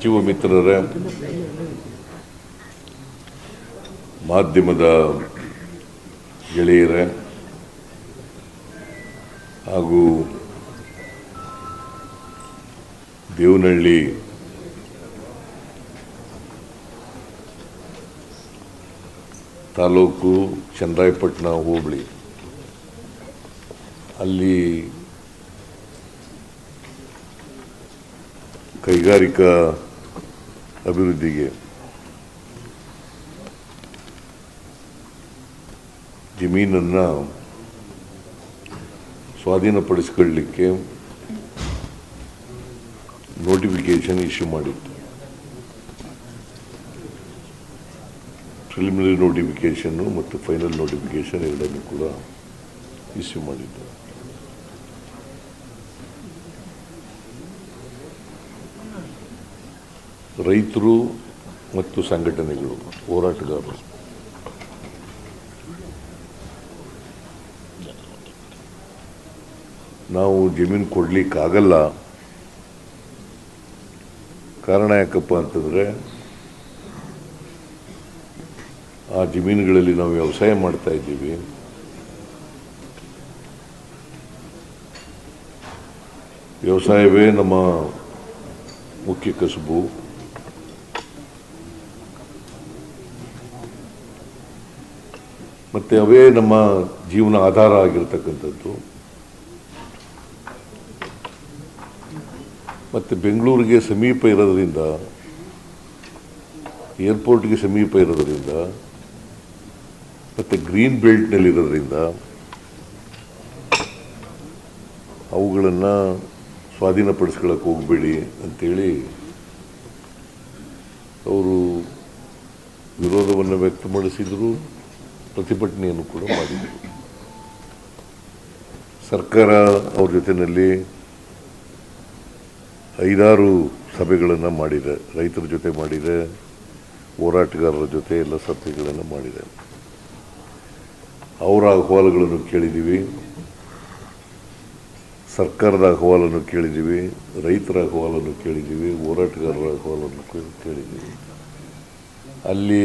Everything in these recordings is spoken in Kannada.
ಸಚಿವ ಮಿತ್ರರೇ ಮಾಧ್ಯಮದ ಗೆಳೆಯರೇ ಹಾಗೂ ದೇವನಹಳ್ಳಿ ತಾಲೂಕು ಚಂದ್ರಾಯಪಟ್ಟಣ ಹೋಬಳಿ. ಅಲ್ಲಿ ಕೈಗಾರಿಕಾ ಅಭಿವೃದ್ಧಿಗೆ. ಜಮೀನನ್ನು ಸ್ವಾಧೀನಪಡಿಸ್ಕೊಳ್ಳಿಕ್ಕೆ ನೋಟಿಫಿಕೇಶನ್ ಇಶ್ಯೂ ಮಾಡಿತ್ತು. ಪ್ರಿಲಿಮಿನರಿ ನೋಟಿಫಿಕೇಷನ್ನು ಮತ್ತು ಫೈನಲ್ ನೋಟಿಫಿಕೇಶನ್ ಎರಡನ್ನೂ ಕೂಡ ಇಶ್ಯೂ ಮಾಡಿದ್ದು. ರೈತರು ಮತ್ತು ಸಂಘಟನೆಗಳು, ಹೋರಾಟಗಾರರು. ನಾವು ಜಮೀನು ಕೊಡ್ಲಿಕ್ಕಾಗಲ್ಲ. ಕಾರಣ ಯಾಕಪ್ಪ ಅಂತಂದರೆ, ಆ ಜಮೀನುಗಳಲ್ಲಿ ನಾವು ವ್ಯವಸಾಯ ಮಾಡ್ತಾ ಇದ್ದೀವಿ. ವ್ಯವಸಾಯವೇ ನಮ್ಮ ಮುಖ್ಯ ಕಸುಬು. ಮತ್ತು ಅವೇ ನಮ್ಮ ಜೀವನ ಆಧಾರ ಆಗಿರ್ತಕ್ಕಂಥದ್ದು. ಮತ್ತು ಬೆಂಗಳೂರಿಗೆ ಸಮೀಪ ಇರೋದರಿಂದ, ಏರ್ಪೋರ್ಟ್ಗೆ ಸಮೀಪ ಇರೋದರಿಂದ, ಮತ್ತು ಗ್ರೀನ್ ಬೆಲ್ಟ್ನಲ್ಲಿರೋದ್ರಿಂದ ಅವುಗಳನ್ನು ಸ್ವಾಧೀನಪಡಿಸ್ಕೊಳಕ್ಕೆ ಹೋಗಬೇಡಿ ಅಂಥೇಳಿ ಅವರು ವಿರೋಧವನ್ನು ವ್ಯಕ್ತಪಡಿಸಿದರು. ಪ್ರತಿಭಟನೆಯನ್ನು ಕೂಡ ಮಾಡಿದರು. ಸರ್ಕಾರ ಅವ್ರ ಜೊತೆಯಲ್ಲಿ ಐದಾರು ಸಭೆಗಳನ್ನು ಮಾಡಿದೆ. ರೈತರ ಜೊತೆ ಮಾಡಿದೆ, ಹೋರಾಟಗಾರರ ಜೊತೆ ಎಲ್ಲ ಸಭೆಗಳನ್ನು ಮಾಡಿದೆ. ಅವರ ಅಹವಾಲುಗಳನ್ನು ಕೇಳಿದ್ದೀವಿ. ಸರ್ಕಾರದ ಅಹವಾಲನ್ನು ಕೇಳಿದ್ದೀವಿ. ರೈತರ ಅಹವಾಲನ್ನು ಕೇಳಿದ್ದೀವಿ. ಹೋರಾಟಗಾರರ ಅಹವಾಲನ್ನು ಕೇಳಿದ್ದೀವಿ. ಅಲ್ಲಿ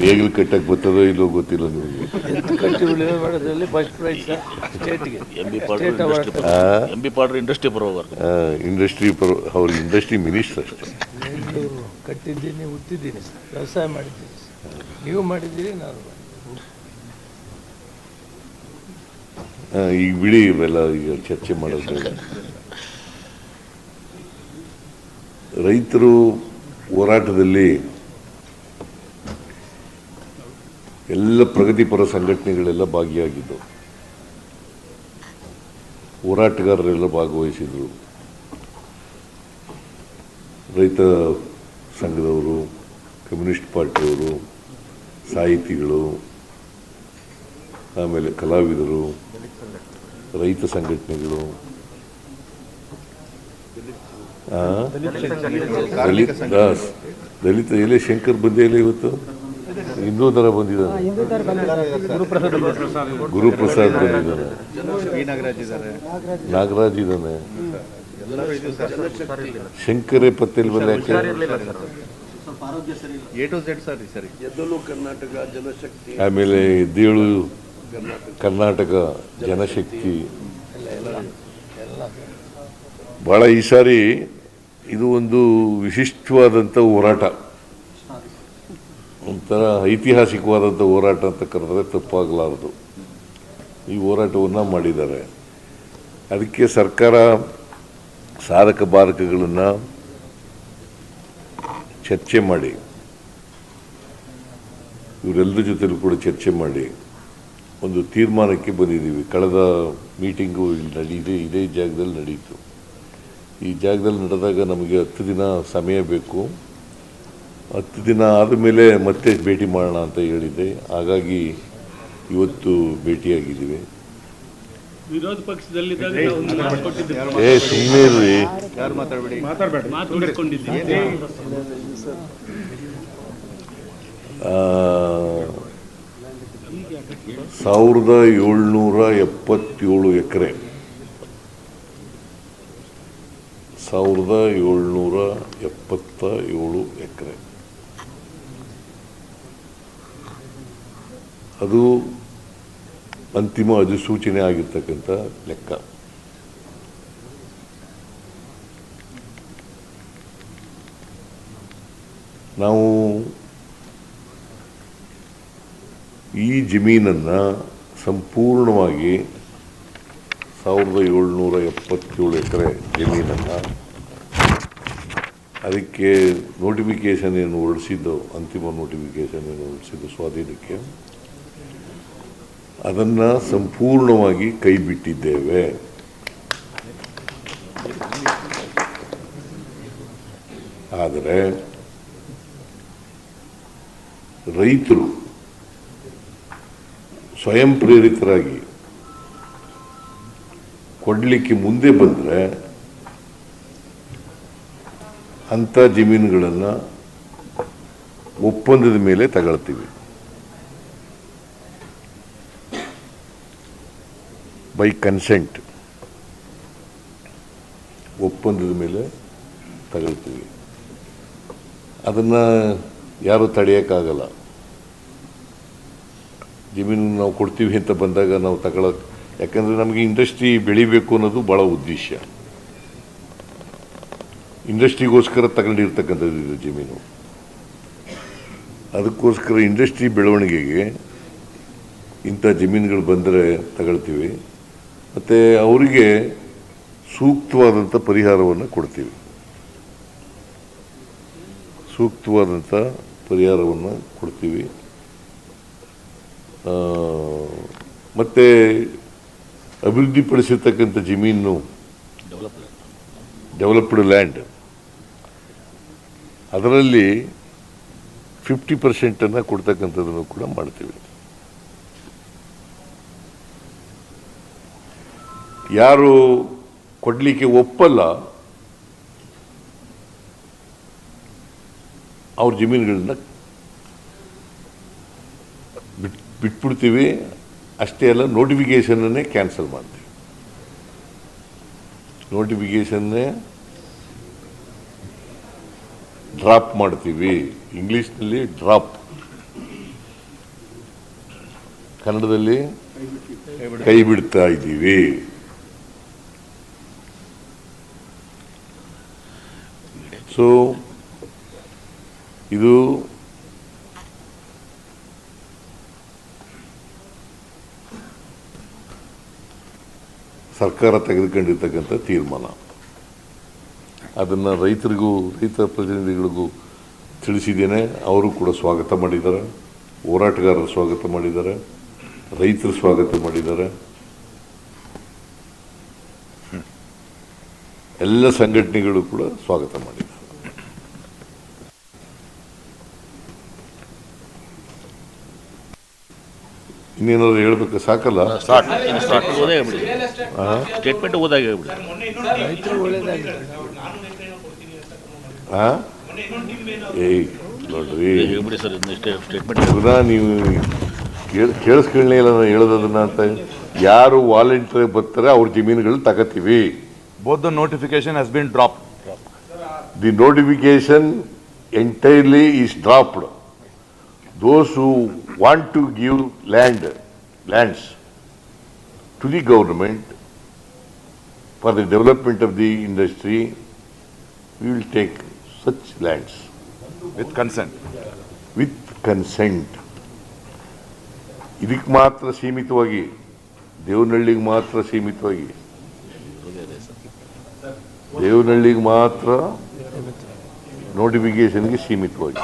ನೇಗಿಲು ಕಟ್ಟಕ್ಕೆ ಬರ್ತದೋ ಇಲ್ಲೋ ಗೊತ್ತಿಲ್ಲ ನಿಮಗೆ. ಎತ್ತು ಕಟ್ಟಿ ಮಾಡೋದ್ರಲ್ಲಿ first prize ಸ್ಟೇಟ್ಗೆ M B industry M B ಪಾಡ್ರಿ ಇಂಡಸ್ಟ್ರಿ ಬರೋವರ್ ಇಂಡಸ್ಟ್ರಿ ಪರ ಅವ್ರ ಇಂಡಸ್ಟ್ರಿ ಮಿನಿಸ್ಟರ್ ಅಷ್ಟೇ. ಕಟ್ಟಿದ್ದೀನಿ ಹುಟ್ಟಿದ್ದೀನಿ ಸರ್. ವ್ಯವಸಾಯ ಮಾಡಿದ್ದೀನಿ ಸರ್. ನೀವು ಮಾಡಿದ್ದೀರಿ ನಾನು ಆ, ಈಗ ಬಿಡಿ ಇವೆಲ್ಲ ಈಗ ಚರ್ಚೆ ಮಾಡೋದು ರೈತರು ಹೋರಾಟದಲ್ಲಿ ಎಲ್ಲ ಪ್ರಗತಿಪರ ಸಂಘಟನೆಗಳೆಲ್ಲ ಭಾಗಿಯಾಗಿದ್ದವು ಹೋರಾಟಗಾರರೆಲ್ಲ ಭಾಗವಹಿಸಿದರು ರೈತ ಸಂಘದವರು, ಕಮ್ಯುನಿಸ್ಟ್ ಪಾರ್ಟಿಯವರು, ಸಾಹಿತಿಗಳು, ಆಮೇಲೆ ಕಲಾವಿದರು, ರೈತ ಸಂಘಟನೆಗಳು? ದಲಿತ ದಾಸ್ ದಲಿತ ಎಲೆ ಶಂಕರ್ ಬಂದೇ ಇಲ್ಲ ಇವತ್ತು? ಹಿಂದೂ ದರ ಬಂದಿದ್ದಾನೆ. ಗುರುಪ್ರಸಾದ್ ಬಂದಿದ್ದಾನೆ ನಾಗರಾಜ್ ಇದ್ದಾನೆ. ಶಂಕರೇ ಪತ್ತೇಲ್ ಬಂದ ಯಾಕೆ? ಎ ಟು ಝೆಡ್ ಸರ್ ಸರಿ. ಆಮೇಲೆ ದೇಳು ಕರ್ನಾಟಕ ಜನಶಕ್ತಿ. ಭಾಳ ಈ ಸಾರಿ ಇದು ಒಂದು ವಿಶಿಷ್ಟವಾದಂಥ ಹೋರಾಟ. ಒಂಥರ ಐತಿಹಾಸಿಕವಾದಂಥ ಹೋರಾಟ ಅಂತ ಕರೆದ್ರೆ ತಪ್ಪಾಗಲಾರದು. ಈ ಹೋರಾಟವನ್ನು ಮಾಡಿದ್ದಾರೆ. ಅದಕ್ಕೆ ಸರ್ಕಾರ ಸಾಧಕ ಬಾಧಕಗಳನ್ನು ಚರ್ಚೆ ಮಾಡಿ, ಇವರೆಲ್ಲರ ಜೊತೆಲೂ ಕೂಡ ಚರ್ಚೆ ಮಾಡಿ ಒಂದು ತೀರ್ಮಾನಕ್ಕೆ ಬಂದಿದ್ದೀವಿ. ಕಳೆದ ಮೀಟಿಂಗು ಇಲ್ಲಿ ನಡೀದೆ ಇದೇ ಜಾಗದಲ್ಲಿ ನಡೀತು. ಈ ಜಾಗದಲ್ಲಿ ನಡೆದಾಗ ನಮಗೆ ಹತ್ತು ದಿನ ಸಮಯ ಬೇಕು. ಹತ್ತು ದಿನ ಆದಮೇಲೆ ಮತ್ತೆ ಭೇಟಿ ಮಾಡೋಣ ಅಂತ ಹೇಳಿದ್ದೆ. ಹಾಗಾಗಿ ಇವತ್ತು ಭೇಟಿಯಾಗಿದ್ದೀವಿ. ವಿರೋಧ. ಏ ಸುಮ್ಮನೆ ಇರ್ರಿ. ಸಾವಿರದ ಏಳ್ನೂರ ಎಪ್ಪತ್ತೇಳು ಎಕರೆ. ಸಾವಿರದ ಏಳ್ನೂರ ಎಪ್ಪತ್ತ ಏಳು ಎಕರೆ. ಅದು ಅಂತಿಮ ಅಧಿಸೂಚನೆ ಆಗಿರ್ತಕ್ಕಂಥ ಲೆಕ್ಕ. ನಾವು ಈ ಜಮೀನನ್ನು ಸಂಪೂರ್ಣವಾಗಿ ಸಾವಿರದ ಏಳ್ನೂರ ಎಪ್ಪತ್ತೇಳು ಎಕರೆ ಜಮೀನನ್ನು ಅದಕ್ಕೆ ನೋಟಿಫಿಕೇಶನ್ ಏನು ಹೊರಡಿಸಿದ್ದು, ಅಂತಿಮ ನೋಟಿಫಿಕೇಶನ್ ಏನು ಹೊರಡಿಸಿದ್ದು ಸ್ವಾಧೀನಕ್ಕೆ, ಅದನ್ನು ಸಂಪೂರ್ಣವಾಗಿ ಕೈ ಬಿಟ್ಟಿದ್ದೇವೆ ಆದರೆ ರೈತರು ಸ್ವಯಂ ಪ್ರೇರಿತರಾಗಿ ಕೊಡಲಿಕ್ಕೆ ಮುಂದೆ ಬಂದರೆ ಅಂಥ ಜಮೀನುಗಳನ್ನು ಒಪ್ಪಂದದ ಮೇಲೆ ತಗೊಳ್ತೀವಿ. ಬೈ ಕನ್ಸೆಂಟ್ ಒಪ್ಪಂದದ ಮೇಲೆ ತಗೊಳ್ತೀವಿ. ಅದನ್ನು ಯಾರು ತಡೆಯೋಕ್ಕಾಗಲ್ಲ. ಜಮೀನು ನಾವು ಕೊಡ್ತೀವಿ ಅಂತ ಬಂದಾಗ ನಾವು ತಗೊಳಕ್ ಯಾಕಂದರೆ ನಮಗೆ ಇಂಡಸ್ಟ್ರಿ ಬೆಳಿಬೇಕು ಅನ್ನೋದು ಭಾಳ ಉದ್ದೇಶ. ಇಂಡಸ್ಟ್ರಿಗೋಸ್ಕರ ತಗೊಂಡಿರ್ತಕ್ಕಂಥದ್ದು ಇದು ಜಮೀನು. ಅದಕ್ಕೋಸ್ಕರ ಇಂಡಸ್ಟ್ರಿ ಬೆಳವಣಿಗೆಗೆ ಇಂಥ ಜಮೀನುಗಳು ಬಂದರೆ ತಗೊಳ್ತೀವಿ. ಮತ್ತು ಅವರಿಗೆ ಸೂಕ್ತವಾದಂಥ ಪರಿಹಾರವನ್ನು ಕೊಡ್ತೀವಿ. ಸೂಕ್ತವಾದಂಥ ಪರಿಹಾರವನ್ನು ಕೊಡ್ತೀವಿ. ಮತ್ತು ಅಭಿವೃದ್ಧಿಪಡಿಸಿರ್ತಕ್ಕಂಥ ಜಮೀನು ಡೆವಲಪ್ಡ್ ಲ್ಯಾಂಡ್ ಅದರಲ್ಲಿ ಫಿಫ್ಟಿ ಪರ್ಸೆಂಟನ್ನು ಕೊಡ್ತಕ್ಕಂಥದ್ದನ್ನು ಕೂಡ ಮಾಡ್ತೀವಿ. ಯಾರು ಕೊಡಲಿಕ್ಕೆ ಒಪ್ಪಲ್ಲ, ಅವ್ರ ಜಮೀನುಗಳನ್ನ ಬಿಟ್, ಬಿಟ್ಬಿಡ್ತೀವಿ. ಅಷ್ಟೇ ಅಲ್ಲ ನೋಟಿಫಿಕೇಷನನ್ನೇ ಕ್ಯಾನ್ಸಲ್ ಮಾಡ್ತೀವಿ. ನೋಟಿಫಿಕೇಷನ್ನೇ ಡ್ರಾಪ್ ಮಾಡ್ತೀವಿ. ಇಂಗ್ಲೀಷ್ನಲ್ಲಿ ಡ್ರಾಪ್ ಕನ್ನಡದಲ್ಲಿ ಕೈ ಬಿಡ್ತಾ ಇದ್ದೀವಿ. ಸೊ ಇದು ಸರ್ಕಾರ ತೆಗೆದುಕೊಂಡಿರ್ತಕ್ಕಂಥ ತೀರ್ಮಾನ. ಅದನ್ನು ರೈತರಿಗೂ, ರೈತ ಪ್ರತಿನಿಧಿಗಳಿಗೂ ತಿಳಿಸಿದ್ದೇನೆ. ಅವರು ಕೂಡ ಸ್ವಾಗತ ಮಾಡಿದ್ದಾರೆ. ಹೋರಾಟಗಾರರು ಸ್ವಾಗತ ಮಾಡಿದ್ದಾರೆ. ರೈತರು ಸ್ವಾಗತ ಮಾಡಿದ್ದಾರೆ. ಎಲ್ಲ ಸಂಘಟನೆಗಳು ಕೂಡ ಸ್ವಾಗತ ಮಾಡಿದ್ದಾರೆ. ಇನ್ನೇನಾದ್ರು ಹೇಳ್ಬೇಕು ಸಾಕಲ್ಲ? ಸ್ಟೇಟ್ಮೆಂಟ್ ಓದಾಗಿ ಹೇಳ್ಬಿಡಿ. ಹಾಂ? ಏಯ್ ನೋಡ್ರಿ. ಹೇಳ್ಬಿಡಿ ಸರ್ ಸ್ಟೇಟ್ಮೆಂಟ್ ನೀವು ಕೇಳ್- ಕೇಳಿಸ್ಕೊಳ್ಳಿ ಇಲ್ಲ ನಾನು ಹೇಳೋದನ್ನ ಅಂತ. ಯಾರು ವಾಲಂಟಿಯರ್ ಬರ್ತಾರೆ ಅವ್ರ ಜಮೀನುಗಳು ತಗತ್ತೀವಿ ಬೋಧ notification has been drop. The notification entirely is dropped Those who want to give land lands to the government for the development of the industry we will take such lands With consent. With consent ಇದಕ್ಕೆ ಮಾತ್ರ ಸೀಮಿತವಾಗಿ ದೇವನಹಳ್ಳಿಗೆ ಮಾತ್ರ ಸೀಮಿತವಾಗಿ ದೇವನಹಳ್ಳಿಗೆ ಮಾತ್ರ ನೋಟಿಫಿಕೇಶನ್ಗೆ ಸೀಮಿತವಾಗಿ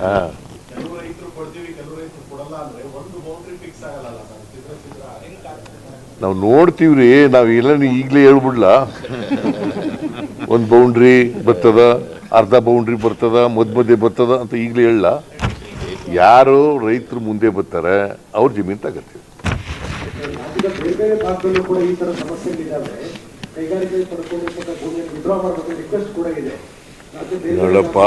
ಹಾ. ನಾವು ನೋಡ್ತೀವ್ರಿ ನಾವು ಎಲ್ಲ ಈಗಲೇ ಹೇಳ್ಬಿಡ್ಲ. ಒಂದು ಬೌಂಡ್ರಿ ಬರ್ತದ ಅರ್ಧ ಬೌಂಡ್ರಿ ಬರ್ತದ ಮದ್ ಮಧ್ಯೆ ಬರ್ತದ ಅಂತ ಈಗಲೇ ಹೇಳಲ್ಲ. ಯಾರು ರೈತರು ಮುಂದೆ ಬರ್ತಾರೆ ಅವ್ರ ಜಮೀನು ತಗತ್ತೀವಿ ಕೈಗಾರಿಕೆ ಕೂಡ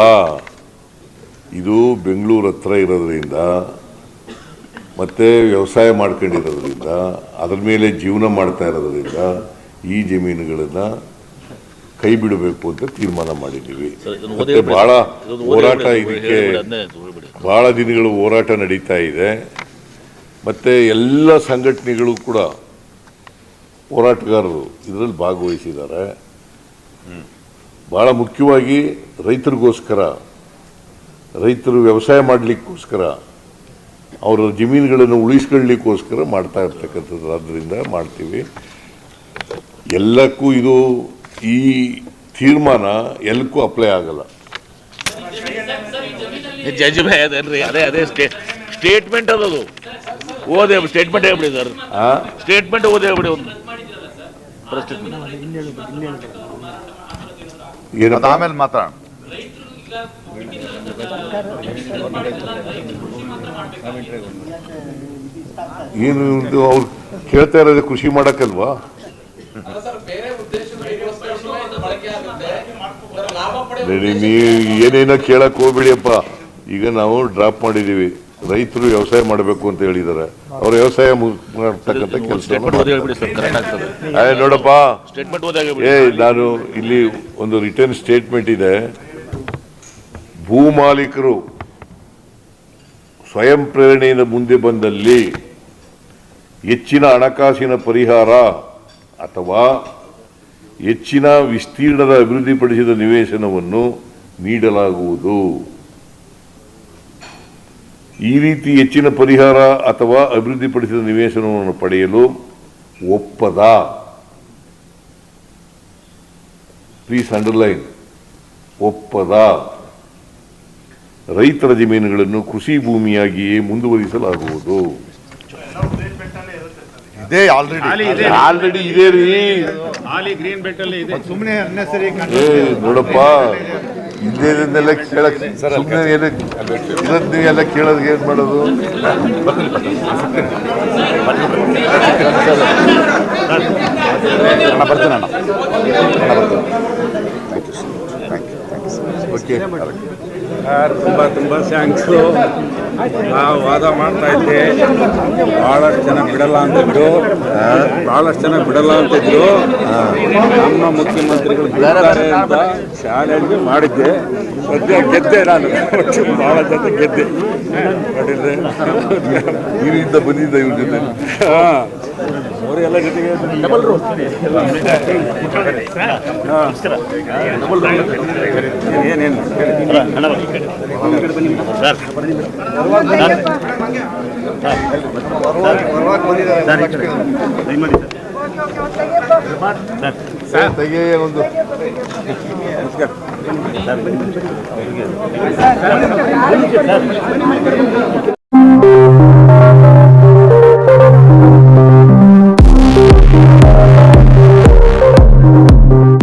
ಇದೆ ಬೆಂಗಳೂರು ಹತ್ರ ಇರೋದ್ರಿಂದ ಮತ್ತೆ ವ್ಯವಸಾಯ ಮಾಡ್ಕೊಂಡಿರೋದ್ರಿಂದ ಅದ್ರ ಮೇಲೆ ಜೀವನ ಮಾಡ್ತಾ ಇರೋದ್ರಿಂದ ಈ ಜಮೀನುಗಳನ್ನ ಕೈ ಬಿಡಬೇಕು ಅಂತ ತೀರ್ಮಾನ ಮಾಡಿದ್ದೀವಿ. ಮತ್ತೆ ಬಹಳ ಹೋರಾಟ ಇದಕ್ಕೆ ಬಹಳ ದಿನಗಳು ಹೋರಾಟ ನಡೀತಾ ಇದೆ. ಮತ್ತೆ ಎಲ್ಲ ಸಂಘಟನೆಗಳು ಕೂಡ ಹೋರಾಟಗಾರರು ಇದರಲ್ಲಿ ಭಾಗವಹಿಸಿದ್ದಾರೆ. ಬಹಳ ಮುಖ್ಯವಾಗಿ ರೈತರಿಗೋಸ್ಕರ ರೈತರು ವ್ಯವಸಾಯ ಮಾಡಲಿಕ್ಕೋಸ್ಕರ ಅವರ ಜಮೀನುಗಳನ್ನು ಉಳಿಸ್ಕೊಳ್ಳಿಕ್ಕೋಸ್ಕರ ಮಾಡ್ತಾ ಇರ್ತಕ್ಕಂಥದ್ದು ಆದ್ದರಿಂದ ಮಾಡ್ತೀವಿ. ಎಲ್ಲಕ್ಕೂ ಇದು ಈ ತೀರ್ಮಾನ ಎಲ್ಲಕ್ಕೂ ಅಪ್ಲೈ ಆಗಲ್ಲ. ಭಯ ಅದೇನ್ರಿ ಅದೇ ಅದೇ ಸ್ಟೇ ಸ್ಟೇಟ್ಮೆಂಟ್ ಅದು ಓದೇ ಸ್ಟೇಟ್ಮೆಂಟ್ ಹೇಳ್ಬಿಡಿ ಸರ್. ಸ್ಟೇಟ್ಮೆಂಟ್ ಓದೇ ಹೇಳ್ಬಿಡಿ ಒಂದು. ಆಮೇಲೆ ಮಾತಾಡೋಣ. ಏನು ಇದು ಅವ್ರು ಕೇಳ್ತಾ ಇರೋದೇ ಕೃಷಿ ಮಾಡಕ್ಕಲ್ವಾ? ನೀವು ಏನೇನೋ ಕೇಳಕ್ ಹೋಗ್ಬಿಡಿಯಪ್ಪ ಈಗ ನಾವು ಡ್ರಾಪ್ ಮಾಡಿದೀವಿ. ರೈತರು ವ್ಯವಸಾಯ ಮಾಡಬೇಕು ಅಂತ ಹೇಳಿದ್ದಾರೆ. ಅವ್ರ ವ್ಯವಸಾಯ ಮಾಡ್ತಕ್ಕಂಥ ಕೆಲಸ ನೋಡಪ್ಪ. ಏ ನಾನು ಇಲ್ಲಿ ಒಂದು ರಿಟರ್ನ್ ಸ್ಟೇಟ್ಮೆಂಟ್ ಇದೆ. ಭೂ ಮಾಲೀಕರು ಸ್ವಯಂ ಪ್ರೇರಣೆಯಿಂದ ಮುಂದೆ ಬಂದಲ್ಲಿ ಹೆಚ್ಚಿನ ಹಣಕಾಸಿನ ಪರಿಹಾರ ಅಥವಾ ಹೆಚ್ಚಿನ ವಿಸ್ತೀರ್ಣದ ಅಭಿವೃದ್ಧಿಪಡಿಸಿದ ನಿವೇಶನವನ್ನು ನೀಡಲಾಗುವುದು. ಈ ರೀತಿ ಹೆಚ್ಚಿನ ಪರಿಹಾರ ಅಥವಾ ಅಭಿವೃದ್ಧಿಪಡಿಸಿದ ನಿವೇಶನವನ್ನು ಪಡೆಯಲು ಒಪ್ಪದ. ಪ್ಲೀಸ್ ಅಂಡರ್ಲೈನ್ ಒಪ್ಪದ. ರೈತರ ಜಮೀನುಗಳನ್ನು ಕೃಷಿ ಭೂಮಿಯಾಗಿಯೇ ಮುಂದುವರಿಸಲಾಗುವುದು. ಇದೇ ಆಲ್ರೆಡಿ ಆಲ್ರೆಡಿ ಇದೆ. ರೀ. ಹಾಲಿ ಗ್ರೀನ್ ಬೆಲ್ಟ್ ಇದೆ. ಸುಮ್ಮನೆ ಅನ್ನೆಸರಿ ಏ ನೋಡಪ್ಪ. ಇದ್ದೇದನ್ನೆಲ್ಲ ಕೇಳಕ್ ಸುಮ್ಮನೆ ಏನಕ್ಕೆ ಎಲ್ಲ ಕೇಳೋದು ಏನ್ ಮಾಡೋದು? ಅಣ್ಣ ಬರ್ತೀನಿ ಅಣ್ಣ. Okay sir. ತುಂಬ ತುಂಬ ಥ್ಯಾಂಕ್ಸು ನಾವು ವಾದ ಮಾಡ್ತಾ ಇದ್ದೆ. ಭಾಳಷ್ಟು ಜನ ಬಿಡಲ್ಲ ಅಂತಿದ್ರು ಭಾಳಷ್ಟು ಜನ ಬಿಡಲ್ಲ ಅಂತಿದ್ರು. ನಮ್ಮ ಮುಖ್ಯಮಂತ್ರಿಗಳು ಬಿಡ್ತಾರೆ ಅಂತ ಚಾಲೆಂಜ್ ಮಾಡಿದ್ದೆ. ಸದ್ಯ ಗೆದ್ದೆ ನಾನು. ಭಾಳ ಜನ ಗೆದ್ದೆ. ಮಾಡಿದ್ರೆ ಇಲ್ಲಿಂದ ಬಂದಿದ್ದ ಇವ್ರ ಜೊತೆ. ಅವರೆಲ್ಲ ಜೊತೆಗೆ ಏನೇನು? ತೆಗೆಯ ಒಂದು